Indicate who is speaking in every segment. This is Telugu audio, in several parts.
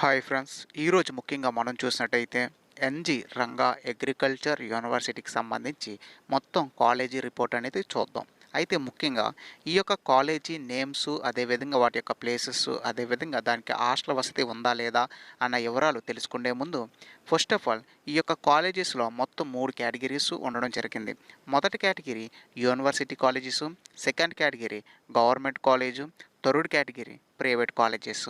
Speaker 1: హాయ్ ఫ్రెండ్స్ ఈరోజు ముఖ్యంగా మనం చూసినట్టయితే ఎన్జి రంగా అగ్రికల్చర్ యూనివర్సిటీకి సంబంధించి మొత్తం కాలేజీ రిపోర్ట్ అనేది చూద్దాం. అయితే ముఖ్యంగా ఈ యొక్క కాలేజీ నేమ్స్ అదేవిధంగా వాటి యొక్క ప్లేసెస్ అదేవిధంగా దానికి హాస్టల్ వసతి ఉందా లేదా అన్న వివరాలు తెలుసుకునే ముందు ఫస్ట్ ఆఫ్ ఆల్ ఈ యొక్క కాలేజెస్లో మొత్తం మూడు కేటగిరీస్ ఉండడం జరిగింది. మొదటి category university colleges second category government college third category private colleges.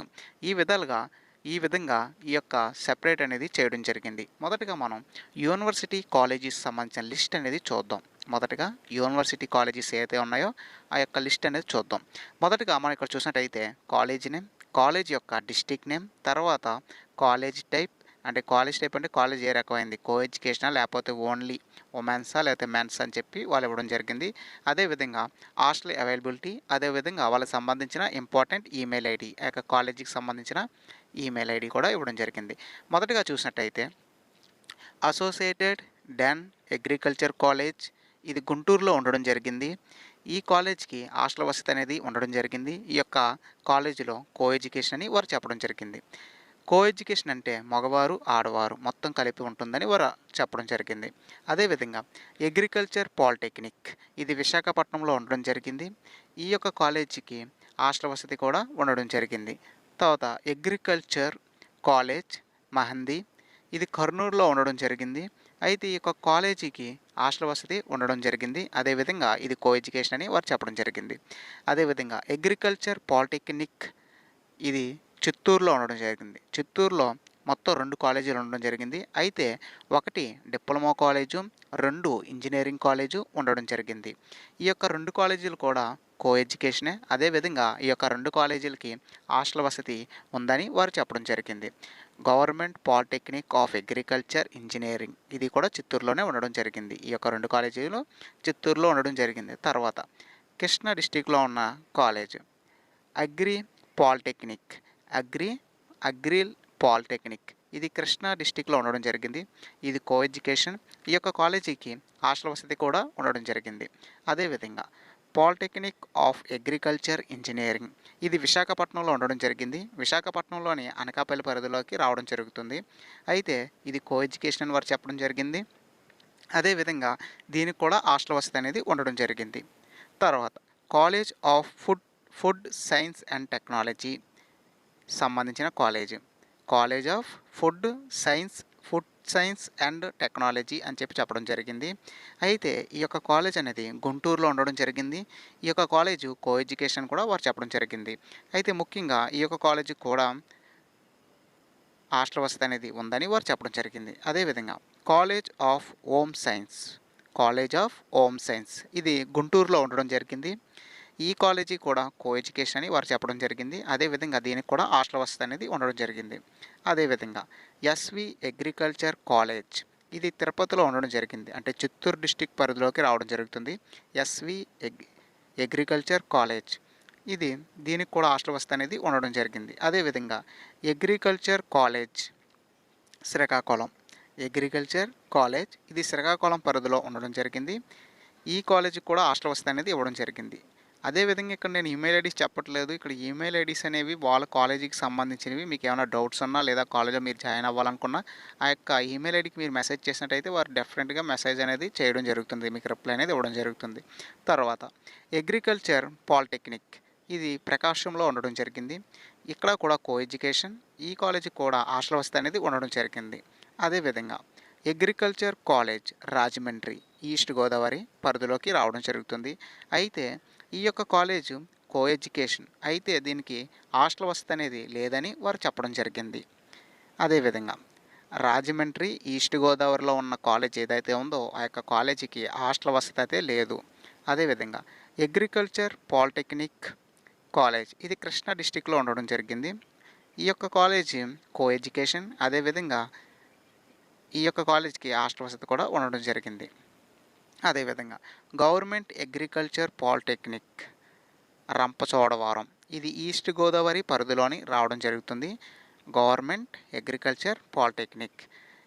Speaker 1: ఈ విధాలుగా ఈ విధంగా ఈ యొక్క సెపరేట్ అనేది చేయడం జరిగింది. మొదటగా మనం యూనివర్సిటీ కాలేజీస్ సంబంధించిన లిస్ట్ అనేది చూద్దాం. మొదటగా యూనివర్సిటీ కాలేజీస్ ఏదైతే ఉన్నాయో ఆ యొక్క లిస్ట్ అనేది చూద్దాం. మొదటగా మనం ఇక్కడ చూసినట్టయితే కాలేజ్ నేమ్ కాలేజ్ యొక్క డిస్టిక్ నేమ్ తర్వాత కాలేజ్ టైప్ అంటే కాలేజ్ టైప్ అంటే కాలేజ్ ఏ రకమైంది? కో ఎడ్యుకేషనల్ లేకపోతే ఓన్లీ ఉమెన్సా లేకపోతే మెన్స్ అని చెప్పి వాళ్ళు ఇవ్వడం జరిగింది. అదేవిధంగా హాస్టల్ అవైలబిలిటీ అదేవిధంగా వాళ్ళకి సంబంధించిన ఇంపార్టెంట్ ఈమెయిల్ ఐడి ఆ యొక్క కాలేజీకి సంబంధించిన ఈమెయిల్ ఐడి కూడా ఇవ్వడం జరిగింది. మొదటగా చూసినట్టయితే అసోసియేటెడ్ డెన్ అగ్రికల్చర్ కాలేజ్ ఇది గుంటూరులో ఉండడం జరిగింది. ఈ కాలేజ్కి హాస్టల్ వసతి అనేది ఉండడం జరిగింది. ఈ యొక్క కాలేజీలో కో ఎడ్యుకేషన్ అని వారు చెప్పడం జరిగింది. కో ఎడ్యుకేషన్ అంటే మగవారు ఆడవారు మొత్తం కలిపి ఉంటుందని వారు చెప్పడం జరిగింది. అదేవిధంగా అగ్రికల్చర్ పాలిటెక్నిక్ ఇది విశాఖపట్నంలో ఉండడం జరిగింది. ఈ యొక్క కాలేజీకి హాస్టల్ వసతి కూడా ఉండడం జరిగింది. తర్వాత అగ్రికల్చర్ కాలేజ్ మహందీ ఇది కర్నూలులో ఉండడం జరిగింది. అయితే ఈ యొక్క కాలేజీకి హాస్టల్ వసతి ఉండడం జరిగింది. అదేవిధంగా ఇది కో ఎడ్యుకేషన్ అని వారు చెప్పడం జరిగింది. అదేవిధంగా అగ్రికల్చర్ పాలిటెక్నిక్ ఇది చిత్తూరులో ఉండడం జరిగింది. చిత్తూరులో మొత్తం రెండు కాలేజీలు ఉండడం జరిగింది. అయితే ఒకటి డిప్లొమా కాలేజు రెండు ఇంజనీరింగ్ కాలేజు ఉండడం జరిగింది. ఈ యొక్క రెండు కాలేజీలు కూడా కో ఎడ్యుకేషనే అదేవిధంగా ఈ యొక్క రెండు కాలేజీలకి హాస్టల్ వసతి ఉందని వారు చెప్పడం జరిగింది. Government polytechnic of agriculture engineering ఇది కూడా చిత్తూరులోనే ఉండడం జరిగింది. ఈ యొక్క రెండు కాలేజీలు చిత్తూరులో ఉండడం జరిగింది. తర్వాత కృష్ణా డిస్టిక్లో ఉన్న college. Agri polytechnic agri agri polytechnic. ఇది కృష్ణా డిస్టిక్లో ఉండడం జరిగింది. ఇది కో ఎడ్యుకేషన్ ఈ యొక్క కాలేజీకి హాస్టల్ వసతి కూడా ఉండడం జరిగింది. అదేవిధంగా పాలిటెక్నిక్ ఆఫ్ అగ్రికల్చర్ ఇంజనీరింగ్. ఇది విశాఖపట్నంలో ఉండడం జరిగింది. విశాఖపట్నంలోని అనకాపల్లి పరిధిలోకి రావడం జరుగుతుంది. అయితే ఇది కో ఎడ్యుకేషన్ అని వారు చెప్పడం జరిగింది. అదేవిధంగా దీనికి కూడా హాస్టల్ వసతి అనేది ఉండడం జరిగింది. తర్వాత college of food food science and technology. సంబంధించిన college. College of food science food science and technology అని చెప్పి చెప్పడం జరిగింది. అయితే ఈ యొక్క కాలేజ్ అనేది గుంటూరులో ఉండడం జరిగింది. ఈ యొక్క కాలేజ్ కో ఎడ్యుకేషన్ కూడా వారు చెప్పడం జరిగింది. అయితే ముఖ్యంగా ఈ యొక్క కాలేజ్ కూడా హాస్టల్ వసతి అనేది ఉందని వారు చెప్పడం జరిగింది. అదేవిధంగా college of home science college of home science ఇది గుంటూరులో ఉండడం జరిగింది. ఈ కాలేజీ కూడా కో ఎడ్యుకేషన్ అని వారు చెప్పడం జరిగింది. అదేవిధంగా దీనికి కూడా హాస్టల్ వసతి అనేది ఉండడం జరిగింది. అదేవిధంగా ఎస్వి అగ్రికల్చర్ కాలేజ్ ఇది తిరుపతిలో ఉండడం జరిగింది. అంటే చిత్తూరు డిస్టిక్ పరిధిలోకి రావడం జరుగుతుంది. ఎస్వి ఎగ్ అగ్రికల్చర్ కాలేజ్ ఇది దీనికి కూడా హాస్టల్ వసతి అనేది ఉండడం జరిగింది. అదేవిధంగా agriculture college Srikakulam agriculture college ఇది శ్రీకాకుళం పరిధిలో ఉండడం జరిగింది. ఈ కాలేజీకి కూడా హాస్టల్ వసతి అనేది ఇవ్వడం జరిగింది. అదేవిధంగా ఇక్కడ నేను ఈమెయిల్ ఐడీస్ చెప్పట్లేదు. ఇక్కడ ఈమెయిల్ ఐడీస్ అనేవి వాళ్ళ కాలేజీకి సంబంధించినవి. మీకు ఏమైనా డౌట్స్ ఉన్నా లేదా కాలేజ్లో మీరు జాయిన్ అవ్వాలనుకున్నా ఆ యొక్క ఈమెయిల్ ఐడికి మీరు మెసేజ్ చేసినట్టయితే వారు డెఫినెట్గా మెసేజ్ అనేది చేయడం జరుగుతుంది. మీకు రిప్లై అనేది ఇవ్వడం జరుగుతుంది. తర్వాత అగ్రికల్చర్ పాలిటెక్నిక్ ఇది ప్రకాశంలో ఉండడం జరిగింది. ఇక్కడ కూడా కో ఎడ్యుకేషన్ ఈ కాలేజీకి కూడా హాస్టల్ వసతి అనేది ఉండడం జరిగింది. అదేవిధంగా agriculture college Rajahmundry east Godavari పరిధిలోకి రావడం జరుగుతుంది. అయితే ఈ యొక్క కాలేజ్ కో ఎడ్యుకేషన్ అయితే దీనికి హాస్టల్ వసతి అనేది లేదని వారు చెప్పడం జరిగింది. అదేవిధంగా రాజమండ్రి ఈస్ట్ గోదావరిలో ఉన్న కాలేజ్ ఏదైతే ఉందో ఆ యొక్క కాలేజీకి హాస్టల్ వసతి అయితే లేదు. అదేవిధంగా అగ్రికల్చర్ పాలిటెక్నిక్ కాలేజ్ ఇది కృష్ణా డిస్టిక్లో ఉండడం జరిగింది. ఈ యొక్క కాలేజ్ కో ఎడ్యుకేషన్ అదేవిధంగా ఈ యొక్క కాలేజ్కి హాస్టల్ వసతి కూడా ఉండడం జరిగింది. అదేవిధంగా గవర్నమెంట్ అగ్రికల్చర్ పాలిటెక్నిక్ రంపచోడవరం. ఇది ఈస్ట్ గోదావరి పరిధిలోని రావడం జరుగుతుంది. Government agriculture polytechnic.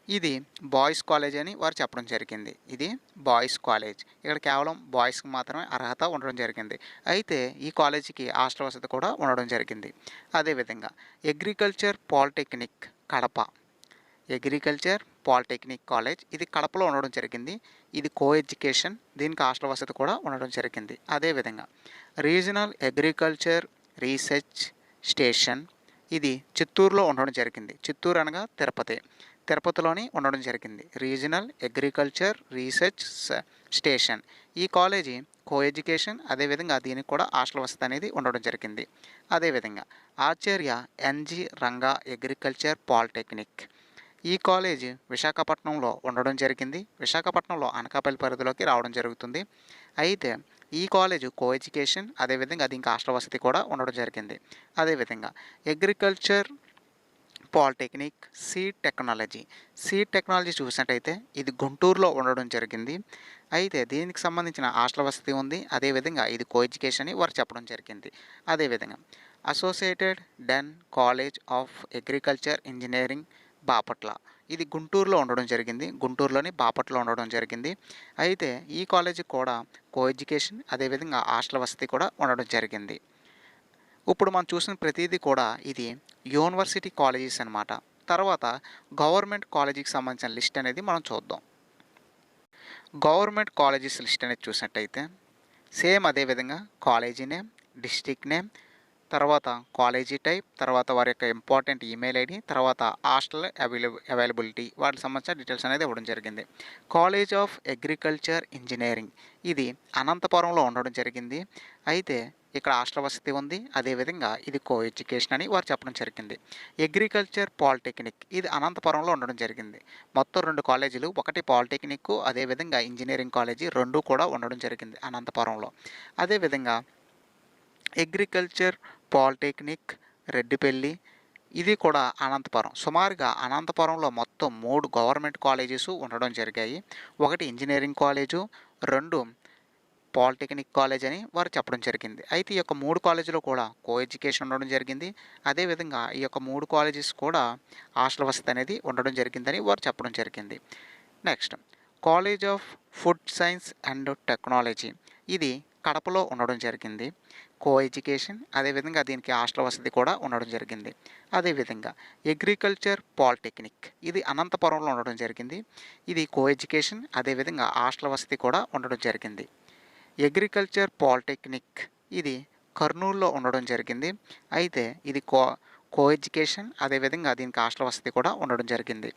Speaker 1: ఇది బాయ్స్ కాలేజ్ అని వారు చెప్పడం జరిగింది. ఇది బాయ్స్ కాలేజ్. ఇక్కడ కేవలం బాయ్స్కి మాత్రమే అర్హత ఉండడం జరిగింది. అయితే ఈ కాలేజీకి హాస్టల్ వసతి కూడా ఉండడం జరిగింది. అదేవిధంగా agriculture polytechnic Kadapa. Agriculture polytechnic college ఇది కడపలో ఉండడం జరిగింది. ఇది కో ఎడ్యుకేషన్ దీనికి హాస్టల్ వసతి కూడా ఉండడం జరిగింది. అదేవిధంగా రీజనల్ అగ్రికల్చర్ రీసెర్చ్ స్టేషన్ ఇది చిత్తూరులో ఉండడం జరిగింది. చిత్తూరు అనగా తిరుపతి. తిరుపతిలోని ఉండడం జరిగింది. Regional agriculture research station. ఈ కాలేజీ కో ఎడ్యుకేషన్ అదేవిధంగా దీనికి కూడా హాస్టల్ వసతి అనేది ఉండడం జరిగింది. అదేవిధంగా Acharya NG Ranga agriculture polytechnic ఈ కాలేజీ విశాఖపట్నంలో ఉండడం జరిగింది. విశాఖపట్నంలో అనకాపల్లి పరిధిలోకి రావడం జరుగుతుంది. అయితే ఈ కాలేజ్ కో ఎడ్యుకేషన్ అదేవిధంగా ఇంకా హాస్టల్ వసతి కూడా ఉండడం జరిగింది. అదేవిధంగా agriculture polytechnic seed technology. Seed technology చూసినట్టయితే ఇది గుంటూరులో ఉండడం జరిగింది. అయితే దీనికి సంబంధించిన హాస్టల్ వసతి ఉంది. అదేవిధంగా ఇది కో ఎడ్యుకేషన్ అని వారు చెప్పడం జరిగింది. అదేవిధంగా associated den college of agriculture engineering Bapatla. ఇది గుంటూరులో ఉండడం జరిగింది. గుంటూరులోని బాపట్ల ఉండడం జరిగింది. అయితే ఈ కాలేజీ కూడా కో ఎడ్యుకేషన్ అదేవిధంగా హాస్టల్ వసతి కూడా ఉండడం జరిగింది. ఇప్పుడు మనం చూసిన ప్రతిదీ కూడా ఇది యూనివర్సిటీ కాలేజెస్ అన్నమాట. తర్వాత గవర్నమెంట్ కాలేజీకి సంబంధించిన లిస్ట్ అనేది మనం చూద్దాం. గవర్నమెంట్ కాలేజెస్ లిస్ట్ అనేది చూసినట్టయితే సేమ్ అదే విధంగా కాలేజీ నేమ్ డిస్టిక్ నేమ్ తర్వాత కాలేజీ టైప్ తర్వాత వారి యొక్క ఇంపార్టెంట్ ఈమెయిల్ ఐడి తర్వాత హాస్టల్ అవైలబుల్ అవైలబిలిటీ వాటికి సంబంధించిన డీటెయిల్స్ అనేది ఇవ్వడం జరిగింది. College of agriculture engineering. ఇది అనంతపురంలో ఉండడం జరిగింది. అయితే ఇక్కడ హాస్టల్ వసతి ఉంది. అదేవిధంగా ఇది కో ఎడ్యుకేషన్ అని వారు చెప్పడం జరిగింది. Agriculture polytechnic. ఇది అనంతపురంలో ఉండడం జరిగింది. మొత్తం రెండు కాలేజీలు ఒకటి పాలిటెక్నిక్ అదేవిధంగా ఇంజనీరింగ్ కాలేజీ రెండు కూడా ఉండడం జరిగింది అనంతపురంలో. అదేవిధంగా అగ్రికల్చర్ పాలిటెక్నిక్ రెడ్డిపల్లి ఇది కూడా అనంతపురం. సుమారుగా అనంతపురంలో మొత్తం మూడు గవర్నమెంట్ కాలేజెస్ ఉండడం జరిగాయి. ఒకటి ఇంజనీరింగ్ కాలేజు రెండు పాలిటెక్నిక్ కాలేజ్ అని వారు చెప్పడం జరిగింది. అయితే ఈ యొక్క మూడు కాలేజీలో కూడా కో ఎడ్యుకేషన్ ఉండడం జరిగింది. అదేవిధంగా ఈ యొక్క మూడు కాలేజెస్ కూడా హాస్టల్ వసతి అనేది ఉండడం జరిగిందని వారు చెప్పడం జరిగింది. Next college of food science and technology. ఇది కడపలో ఉండడం జరిగింది. కో ఎడ్యుకేషన్ అదేవిధంగా దీనికి హాస్టల్ వసతి కూడా ఉండడం జరిగింది. అదేవిధంగా అగ్రికల్చర్ పాలిటెక్నిక్ ఇది అనంతపురంలో ఉండడం జరిగింది. ఇది కో ఎడ్యుకేషన్ అదేవిధంగా హాస్టల్ వసతి కూడా ఉండడం జరిగింది. అగ్రికల్చర్ పాలిటెక్నిక్ ఇది కర్నూలులో ఉండడం జరిగింది. అయితే ఇది కో కో ఎడ్యుకేషన్ అదేవిధంగా దీనికి హాస్టల్ వసతి కూడా ఉండడం జరిగింది.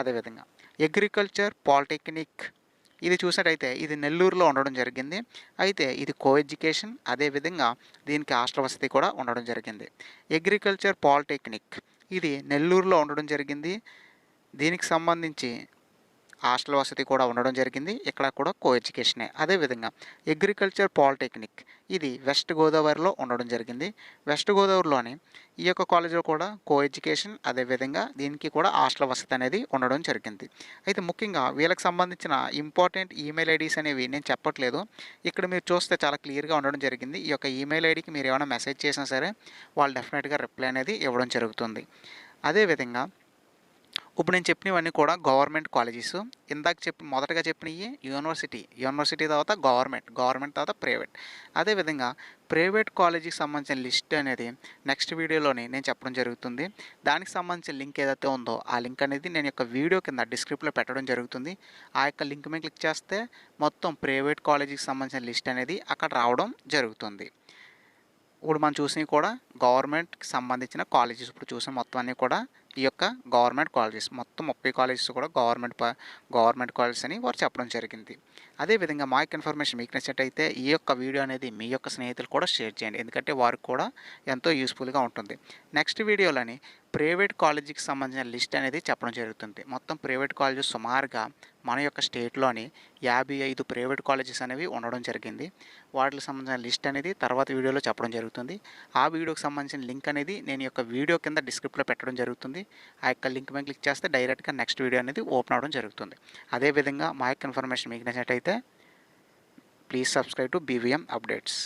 Speaker 1: అదేవిధంగా అగ్రికల్చర్ పాలిటెక్నిక్ ఇది చూసినట్టయితే ఇది నెల్లూరులో ఉండడం జరిగింది. అయితే ఇది కో ఎడ్యుకేషన్ అదేవిధంగా దీనికి హాస్టల్ వసతి కూడా ఉండడం జరిగింది. అగ్రికల్చర్ పాలిటెక్నిక్ ఇది నెల్లూరులో ఉండడం జరిగింది. దీనికి సంబంధించి హాస్టల్ వసతి కూడా ఉండడం జరిగింది. ఇక్కడ కూడా కో ఎడ్యుకేషనే అదేవిధంగా అగ్రికల్చర్ పాలిటెక్నిక్ ఇది వెస్ట్ గోదావరిలో ఉండడం జరిగింది. వెస్ట్ గోదావరిలోని ఈ యొక్క కాలేజీలో కూడా కో ఎడ్యుకేషన్ అదేవిధంగా దీనికి కూడా హాస్టల్ వసతి అనేది ఉండడం జరిగింది. అయితే ముఖ్యంగా వీళ్ళకి సంబంధించిన ఇంపార్టెంట్ ఈమెయిల్ ఐడీస్ అనేవి నేను చెప్పట్లేదు. ఇక్కడ మీరు చూస్తే చాలా క్లియర్గా ఉండడం జరిగింది. ఈ యొక్క ఈమెయిల్ ఐడికి మీరు ఏమైనా మెసేజ్ చేసినా సరే వాళ్ళు డెఫినెట్గా రిప్లై అనేది ఇవ్వడం జరుగుతుంది. అదేవిధంగా ఇప్పుడు నేను చెప్పినవన్నీ కూడా గవర్నమెంట్ కాలేజెస్. ఇందాక చెప్పి మొదటగా చెప్పినవి యూనివర్సిటీ. యూనివర్సిటీ తర్వాత గవర్నమెంట్. గవర్నమెంట్ తర్వాత ప్రైవేట్. అదేవిధంగా ప్రైవేట్ కాలేజీకి సంబంధించిన లిస్ట్ అనేది నెక్స్ట్ వీడియోలోని నేను చెప్పడం జరుగుతుంది. దానికి సంబంధించిన లింక్ ఏదైతే ఉందో ఆ లింక్ అనేది నేను యొక్క వీడియో కింద డిస్క్రిప్ట్లో పెట్టడం జరుగుతుంది. ఆ యొక్క లింక్ మీద క్లిక్ చేస్తే మొత్తం ప్రైవేట్ కాలేజీకి సంబంధించిన లిస్ట్ అనేది అక్కడ రావడం జరుగుతుంది. ఇప్పుడు మనం చూసినవి కూడా గవర్నమెంట్కి సంబంధించిన కాలేజెస్. ఇప్పుడు చూసిన మొత్తం అన్నీ కూడా ఈ యొక్క గవర్నమెంట్ కాలేజెస్ మొత్తం ముప్పై కాలేజెస్ కూడా గవర్నమెంట్ గవర్నమెంట్ కాలేజెస్ అని వారు చెప్పడం జరిగింది. అదేవిధంగా మా యొక్క ఇన్ఫర్మేషన్ మీకు నచ్చినట్టయితే ఈ యొక్క వీడియో అనేది మీ యొక్క స్నేహితులు కూడా షేర్ చేయండి. ఎందుకంటే వారికి కూడా ఎంతో యూస్ఫుల్గా ఉంటుంది. నెక్స్ట్ వీడియోలని ప్రైవేట్ కాలేజీకి సంబంధించిన లిస్ట్ అనేది చెప్పడం జరుగుతుంది. మొత్తం ప్రైవేట్ కాలేజెస్ సుమారుగా మన యొక్క స్టేట్లోని యాభై ఐదు ప్రైవేట్ కాలేజెస్ అనేవి ఉండడం జరిగింది. వాటికి సంబంధించిన లిస్ట్ అనేది తర్వాత వీడియోలో చెప్పడం జరుగుతుంది. ఆ వీడియోకి సంబంధించిన లింక్ అనేది నేను యొక్క వీడియో కింద డిస్క్రిప్ట్లో పెట్టడం జరుగుతుంది. ఆ యొక్క లింక్ మీద క్లిక్ చేస్తే డైరెక్ట్గా నెక్స్ట్ వీడియో అనేది ఓపెన్ అవ్వడం జరుగుతుంది. అదేవిధంగా మా యొక్క ఇన్ఫర్మేషన్ మీకు నచ్చినట్టయితే please subscribe to BVM updates.